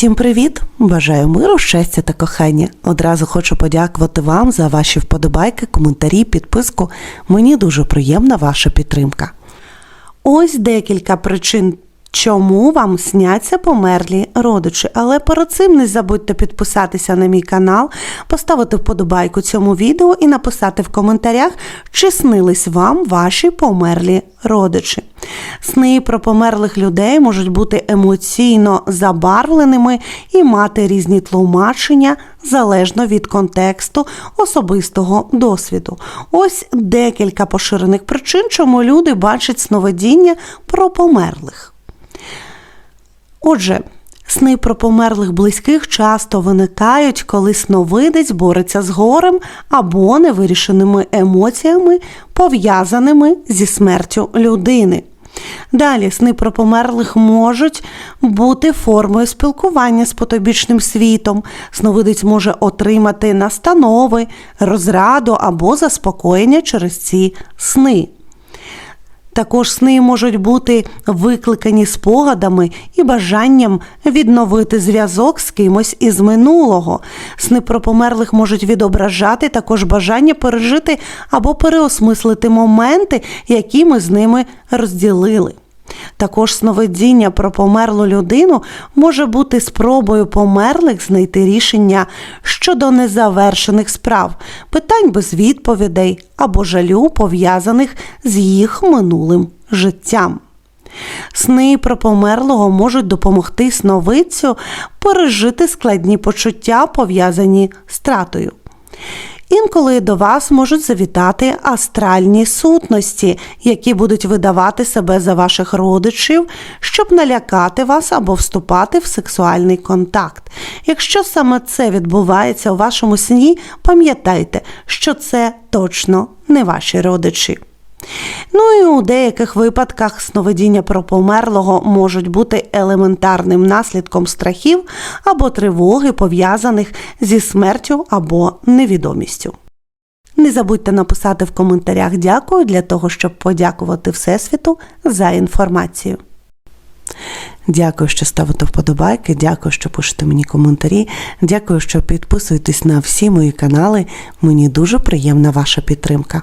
Всім привіт! Бажаю миру, щастя та кохання. Одразу хочу подякувати вам за ваші вподобайки, коментарі, підписку. Мені дуже приємна ваша підтримка. Ось декілька причин, чому вам сняться померлі родичі. Але перед цим не забудьте підписатися на мій канал, поставити вподобайку цьому відео і написати в коментарях, чи снились вам ваші померлі родичі. Сни про померлих людей можуть бути емоційно забарвленими і мати різні тлумачення залежно від контексту особистого досвіду. Ось декілька поширених причин, чому люди бачать сновидіння про померлих. Отже, сни про померлих близьких часто виникають, коли сновидець бореться з горем або невирішеними емоціями, пов'язаними зі смертю людини. Далі сни про померлих можуть бути формою спілкування з потобічним світом. Сновидець може отримати настанови, розраду або заспокоєння через ці сни. Також сни можуть бути викликані спогадами і бажанням відновити зв'язок з кимось із минулого. Сни про померлих можуть відображати також бажання пережити або переосмислити моменти, які ми з ними розділили. Також сновидіння про померлу людину може бути спробою померлих знайти рішення щодо незавершених справ, питань без відповідей або жалю, пов'язаних з їх минулим життям. Сни про померлого можуть допомогти сновидцю пережити складні почуття, пов'язані з тратою. Інколи до вас можуть завітати астральні сутності, які будуть видавати себе за ваших родичів, щоб налякати вас або вступати в сексуальний контакт. Якщо саме це відбувається у вашому сні, пам'ятайте, що це точно не ваші родичі. Ну і у деяких випадках сновидіння про померлого можуть бути елементарним наслідком страхів або тривоги, пов'язаних зі смертю або невідомістю. Не забудьте написати в коментарях дякую для того, щоб подякувати Всесвіту за інформацію. Дякую, що ставите вподобайки, дякую, що пишете мені коментарі, дякую, що підписуєтесь на всі мої канали. Мені дуже приємна ваша підтримка.